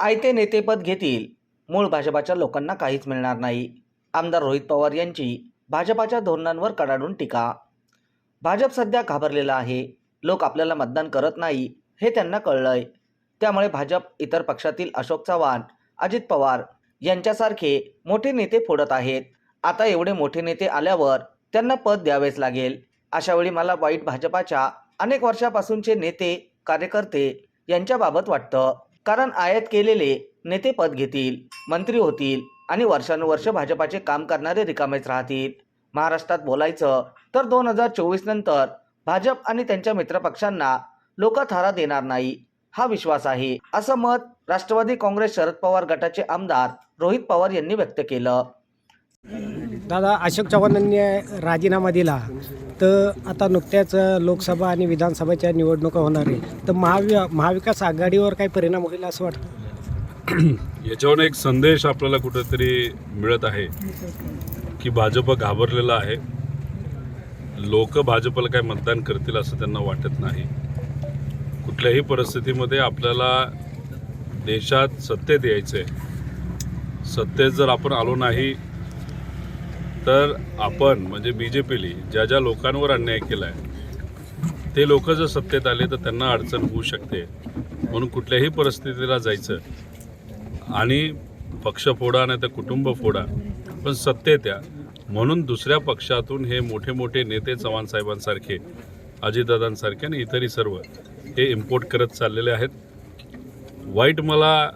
आयते नेतेपद घेतील. मूळ भाजपाच्या लोकांना काहीच मिळणार नाही. आमदार रोहित पवार यांची भाजपाच्या धोरणांवर कडाडून टीका. भाजप सध्या घाबरलेला आहे. लोक आपल्याला मतदान करत नाही हे त्यांना कळलंय. त्यामुळे भाजप इतर पक्षातील अशोक चव्हाण अजित पवार यांच्यासारखे मोठे नेते फोडत आहेत. आता एवढे मोठे नेते आल्यावर त्यांना पद द्यावेच लागेल. अशावेळी मला वाईट भाजपाच्या अनेक वर्षापासूनचे नेते कार्यकर्ते यांच्याबाबत वाटतं. कारण आयात केलेले नेते पद घेतील मंत्री होतील आणि वर्षानुवर्ष भाजपाचे काम करणारे रिकामेच राहतील. महाराष्ट्रात बोलायचं तर दोन हजार चोवीस नंतर भाजप आणि त्यांच्या मित्रपक्षांना लोक थारा देणार नाही हा विश्वास आहे असं मत राष्ट्रवादी काँग्रेस शरद पवार गटाचे आमदार रोहित पवार यांनी व्यक्त केलं. दादा अशोक चव्हाणांनी राजीनामा दिला तर आता नुकत्याच लोकसभा आणि विधानसभेच्या निवडणुका होणार आहे तर महावि महाविकास आघाडीवर काही परिणाम होईल असं वाटतं? याच्यावर एक संदेश आपल्याला कुठेतरी मिळत आहे की भाजप घाबरलेला आहे. लोक भाजपला काय मतदान करतील असं त्यांना वाटत नाही. कुठल्याही परिस्थितीमध्ये आपल्याला देशात सत्तेत यायचं आहे सत्तेत जर आपण आलो नाही तर आपण म्हणजे बी जे पीली ज्या ज्या लोकांवर अन्याय केला आहे ते लोक जर सत्तेत आले तर त्यांना अडचण होऊ शकते. म्हणून कुठल्याही परिस्थितीला जायचं. आणि पक्ष फोडा नाही तर कुटुंब फोडा पण सत्तेत या म्हणून दुसऱ्या पक्षातून हे मोठे मोठे नेते चव्हाण साहेबांसारखे अजितदादांसारखे आणि इतरही सर्व हे इम्पोर्ट करत चाललेले आहेत. वाईट मला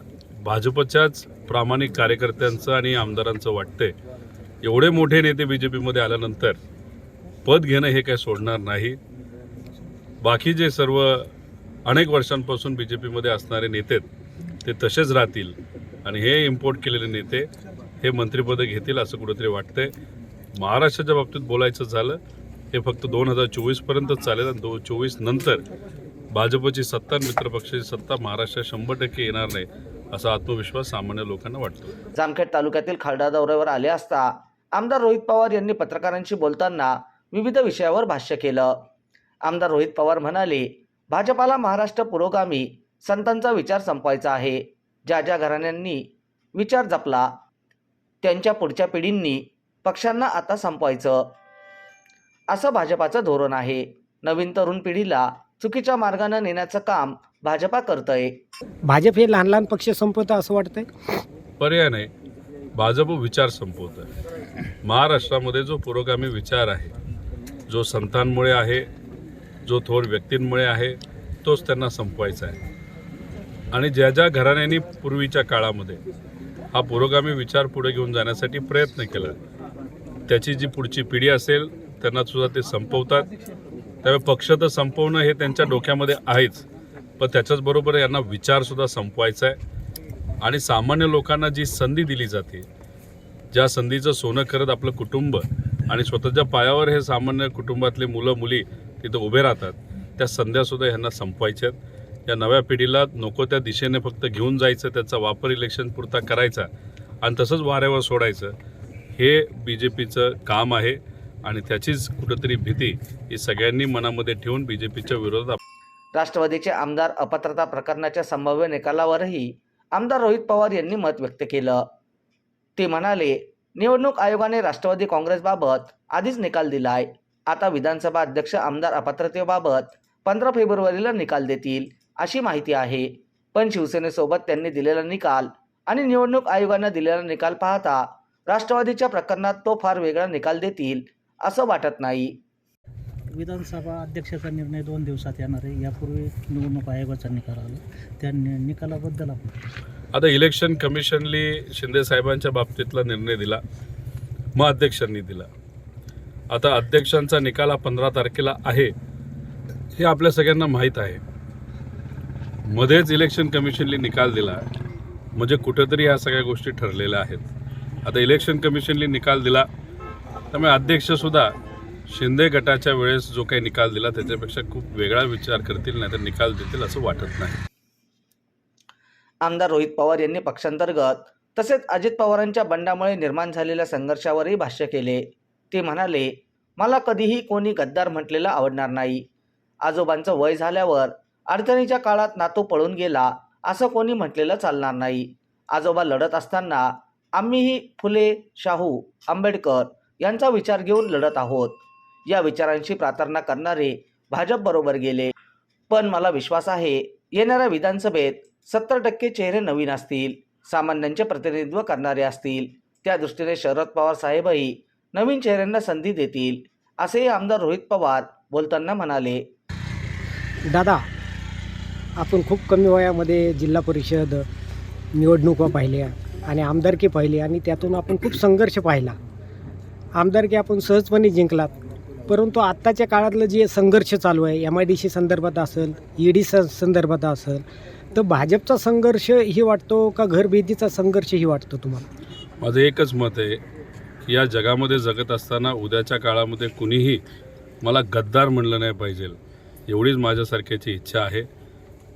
भाजपच्याच प्रामाणिक कार्यकर्त्यांचं आणि आमदारांचं वाटतंय. एवढे मोठे नेते बी जे पीमध्ये आल्यानंतर पद घेणं हे काय सोडणार नाही. बाकी जे सर्व अनेक वर्षांपासून बी जे पीमध्ये असणारे नेते ते तसेच राहतील आणि हे इम्पोर्ट केलेले नेते हे मंत्रिपदं घेतील असं कुठंतरी वाटतंय. महाराष्ट्राच्या बाबतीत बोलायचं झालं हे फक्त दोन हजार चोवीसपर्यंतच चालेल आणि दो चोवीस नंतर भाजपची सत्ता आणि मित्रपक्षाची सत्ता महाराष्ट्रात शंभर टक्के येणार नाही असा आत्मविश्वास सामान्य लोकांना वाटतो. जामखेड तालुक्यातील खालडा दौऱ्यावर आले असता आमदार रोहित पवार यांनी पत्रकारांशी बोलताना विविध विषयावर भाष्य केलं. आमदार रोहित पवार म्हणाले भाजपाला महाराष्ट्र पुरोगामी संतांचा विचार संपवायचा आहे. ज्या ज्या घराण्यांनी विचार जपला त्यांच्या पुढच्या पिढींनी पक्षांना आता संपवायचं. असं भाजपाचं धोरण आहे. नवीन तरुण पिढीला चुकीच्या मार्गानं नेण्याचं काम भाजपा करतंय. भाजप हे लहान लहान पक्ष संपवतं असं वाटतंय? पर्याय नाही. भाजप विचार संपवतं महाराष्ट्रामध्ये जो पुरोगामी विचार आहे जो संतांमुळे आहे जो थोर व्यक्तींमुळे आहे तोच त्यांना संपवायचा आहे. आणि ज्या ज्या घराण्यांनी पूर्वीच्या काळामध्ये हा पुरोगामी विचार पुढे घेऊन जाण्यासाठी प्रयत्न केला त्याची जी पुढची पिढी असेल त्यांना सुद्धा ते संपवतात. त्यामुळे पक्ष तर संपवणं हे त्यांच्या डोक्यामध्ये आहेच पण त्याच्याचबरोबर यांना विचारसुद्धा संपवायचा आहे. आणि सामान्य लोकांना जी संधी दिली जाते ज्या संधीचं सोनं करत आपलं कुटुंब आणि स्वतःच्या पायावर हे सामान्य कुटुंबातले मुलं मुली तिथं उभे राहतात त्या संध्यासुद्धा ह्यांना संपवायच्या या नव्या पिढीला नको त्या दिशेने फक्त घेऊन जायचं त्याचा वापर इलेक्शन पुरता करायचा आणि तसंच वाऱ्यावर सोडायचं. हे बी जे पीचं काम आहे आणि त्याचीच कुठंतरी भीती ही सगळ्यांनी मनामध्ये ठेवून बी जे पीच्या विरोधात राष्ट्रवादीचे आमदार अपात्रता प्रकरणाच्या संभाव्य निकालावरही आमदार रोहित पवार यांनी मत व्यक्त केलं. ते म्हणाले निवडणूक आयोगाने राष्ट्रवादी काँग्रेसबाबत आधीच निकाल दिलाय. आता विधानसभा अध्यक्ष आमदार अपात्रतेबाबत पंधरा फेब्रुवारीला निकाल देतील अशी माहिती आहे. पण शिवसेनेसोबत त्यांनी दिलेला निकाल आणि निवडणूक आयोगानं दिलेला निकाल पाहता राष्ट्रवादीच्या प्रकरणात तो फार वेगळा निकाल देतील असं वाटत नाही. विधानसभा अध्यक्षाचा निर्णय दोन दिवसात येणार आहे. यापूर्वी निवडणूक आयोगाचा निकाल आला. त्या निकालाबद्दल आपण आता इलेक्शन कमिशनली शिंदे साहेबांच्या बाबतीतला निर्णय दिला मग अध्यक्षांनी दिला. आता अध्यक्षांचा निकाल हा पंधरा तारखेला आहे हे आपल्या सगळ्यांना माहीत आहे. मध्येच इलेक्शन कमिशनली निकाल दिला म्हणजे कुठेतरी ह्या सगळ्या गोष्टी ठरलेल्या आहेत. आता इलेक्शन कमिशनली निकाल दिला त्यामुळे अध्यक्षसुद्धा शिंदे गटाच्या वेळेस जो काही निकाल दिला त्याच्यापेक्षा खूप वेगळा विचार करतील नाही तर निकाल देतील असं वाटत नाही. आमदार रोहित पवार यांनी पक्षांतर्गत तसेच अजित पवारांच्या बंडामुळे निर्माण झालेल्या संघर्षावरही भाष्य केले. ते म्हणाले मला कधीही कोणी गद्दार म्हटलेलं आवडणार नाही. आजोबांचं वय झाल्यावर अडचणीच्या काळात नातू पळून गेला असं कोणी म्हटलेलं चालणार नाही. आजोबा लढत असताना आम्हीही फुले शाहू आंबेडकर यांचा विचार घेऊन लढत आहोत. या विचारांशी प्रार्थना करणारे भाजपबरोबर गेले. पण मला विश्वास आहे येणाऱ्या विधानसभेत सत्तर टक्के चेहरे नवीन असतील सामान्यांचे प्रतिनिधित्व करणारे असतील त्या दृष्टीने शरद पवार साहेबही नवीन चेहऱ्यांना संधी देतील असेही आमदार रोहित पवार बोलताना म्हणाले. दादा आपण खूप कमी वयामध्ये जिल्हा परिषद निवडणुका पाहिल्या आणि आमदारकी पाहिली आणि त्यातून आपण खूप संघर्ष पाहिला. आमदारकी आपण सहजपणे जिंकलात परंतु आत्ताच्या काळातलं जे संघर्ष चालू आहे एम आय डी सी संदर्भात असेल ई डी स संदर्भात असेल तर भाजपचा संघर्ष ही वाटतो का घरभेदीचा संघर्ष ही वाटतो तुम्हाला? माझं एकच मत आहे की या जगामध्ये जगत असताना उद्याच्या काळामध्ये कुणीही मला गद्दार म्हणलं नाही पाहिजे. एवढीच माझ्यासारख्याची इच्छा आहे.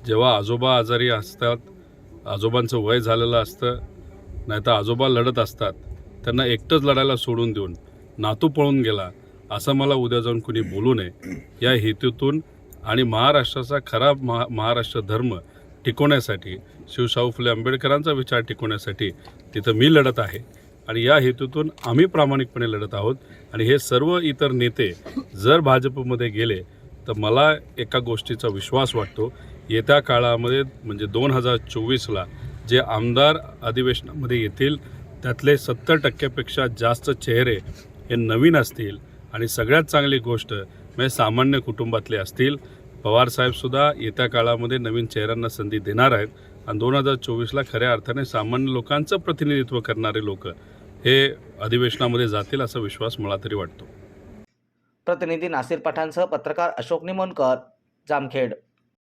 जेव्हा आजोबा आजारी असतात आजोबांचं वय झालेलं असतं नाहीतर आजोबा लढत असतात त्यांना एकटंच लढायला सोडून देऊन नातू पळून गेला असं मला उद्या जाऊन कुणी बोलू नये. या हेतूतून आणि महाराष्ट्राचा खरा महा महाराष्ट्र धर्म टिकवण्यासाठी शिवशाहू फुले आंबेडकरांचा विचार टिकवण्यासाठी तिथं मी लढत आहे. आणि या हेतूतून आम्ही प्रामाणिकपणे लढत आहोत. आणि हे सर्व इतर नेते जर भाजपमध्ये गेले तर मला एका गोष्टीचा विश्वास वाटतो. येत्या काळामध्ये म्हणजे दोन हजार चोवीसला जे आमदार अधिवेशनामध्ये येतील त्यातले सत्तर टक्क्यापेक्षा जास्त चेहरे हे नवीन असतील. आणि सगळ्यात चांगली गोष्ट म्हणजे सामान्य कुटुंबातले असतील पवारसाहेबसुद्धा येत्या काळामध्ये नवीन चेहऱ्यांना संधी देणार आहेत. आणि दोन हजार चोवीसला खऱ्या अर्थाने सामान्य लोकांचं प्रतिनिधित्व करणारे लोक हे अधिवेशनामध्ये जातील असा विश्वास मला तरी वाटतो. प्रतिनिधी नासिर पठाणसह पत्रकार अशोक निमोणकर जामखेड.